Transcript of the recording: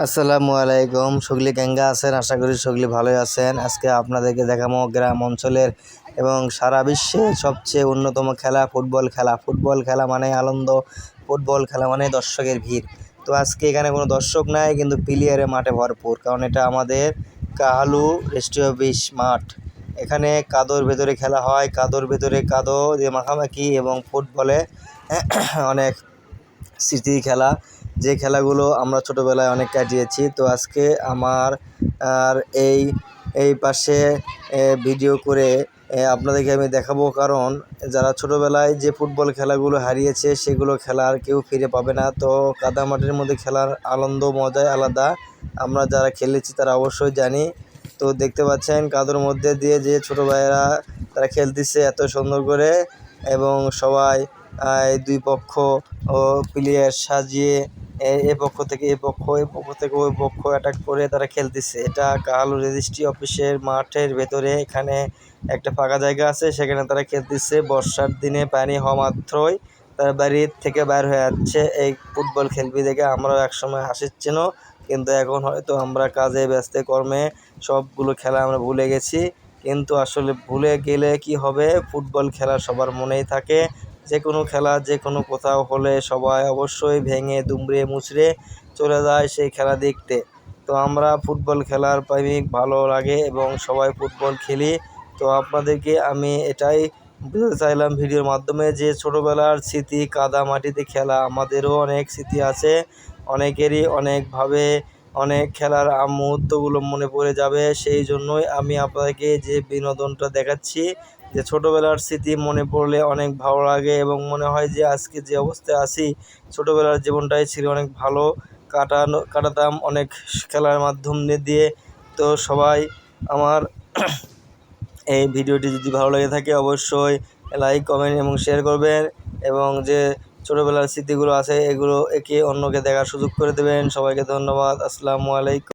আসসালামু আলাইকুম। সগলি গ্যাঙ্গা আছেন, আশা করি সগলি ভালোই আছেন। আজকে আপনাদেরকে দেখাবো গ্রাম অঞ্চলের এবং সারা বিশ্বের সবচেয়ে অন্যতম খেলা ফুটবল খেলা। ফুটবল খেলা মানে আনন্দ, ফুটবল খেলা মানে দর্শকের ভিড়। তো আজকে এখানে কোনো দর্শক নাই, কিন্তু প্লেয়ারে মাঠে ভরপুর, কারণ এটা আমাদের কাহালু অফিস মাঠ। এখানে কাদোর ভেতরে খেলা হয়, কাদোর ভেতরে কাদো দিয়ে মাখামাখি এবং ফুটবলে অনেক স্মৃতি খেলা। যে খেলাগুলো আমরা ছোটোবেলায় অনেক কাটিয়েছি, তো আজকে আমার আর এই এই পাশে ভিডিও করে আপনাদেরকে আমি দেখাবো কারণ যারা ছোটোবেলায় যে ফুটবল খেলাগুলো হারিয়েছে সেগুলো খেলার কেউ ফিরে পাবে না। তো কাদা মাটির মধ্যে খেলার আনন্দ, মজাই আলাদা। আমরা যারা খেলেছি তারা অবশ্যই জানি। তো দেখতে পাচ্ছেন কাদোর মধ্যে দিয়ে যে ছোটো ভাইয়েরা তারা খেলতেছে এত সুন্দর করে এবং সবাই দুই পক্ষ ও প্লেয়ার সাজিয়ে এ- পক্ষ থেকে এ পক্ষ এ পক্ষ থেকে ওই পক্ষ অ্যাটাক করে তারা খেলতেছে। এটা কালো রেজিস্ট্রি অফিসের মাঠের ভেতরে এখানে একটা ফাঁকা জায়গা আছে, সেখানে তারা খেলতেছে। বর্ষার দিনে পানি হওয়া মাত্রই তারা বাড়ির থেকে বাইর হয়ে যাচ্ছে। এই ফুটবল খেলবি দেখে আমরাও একসময় হাসিচ্ছিল, কিন্তু এখন হয়তো আমরা কাজে ব্যস্ত, কর্মে সবগুলো খেলা আমরা ভুলে গেছি। কিন্তু আসলে ভুলে গেলে কি হবে? ফুটবল খেলা সবার মনেই থাকে। যে কোনো খেলা যে কোনো কোথাও হলে সবাই অবশ্যই ভেঙে দুমড়ে মুচড়ে চলে যায় সেই খেলা দেখতে। তো আমরা ফুটবল খেলার প্রেমিক, ভালো লাগে এবং সবাই ফুটবল খেলি। তো আপনাদেরকে আমি এটাই বলতে চাইলাম ভিডিওর মাধ্যমে যে ছোটোবেলার স্মৃতি কাদা মাটিতে খেলা, আমাদেরও অনেক স্মৃতি আছে। অনেকেরই অনেকভাবে অনেক খেলার মুহূর্তগুলো মনে পড়ে যাবে, সেই জন্যই আমি আপনাকে যে বিনোদনটা দেখাচ্ছি, যে ছোটোবেলার স্মৃতি মনে পড়লে অনেক ভালো লাগে এবং মনে হয় যে আজকে যে অবস্থায় আছি, ছোটোবেলার জীবনটাই ছিল অনেক ভালো, কাটানো, কাটাতাম অনেক খেলার মাধ্যম দিয়ে। তো সবাই আমার এই ভিডিওটি যদি ভালো লেগে থাকে অবশ্যই লাইক কমেন্ট এবং শেয়ার করবেন এবং যে ছোটোবেলার স্মৃতিগুলো আছে এগুলো একে অন্যকে দেখার সুযোগ করে দেবেন। সবাইকে ধন্যবাদ। আসসালামু আলাইকুম।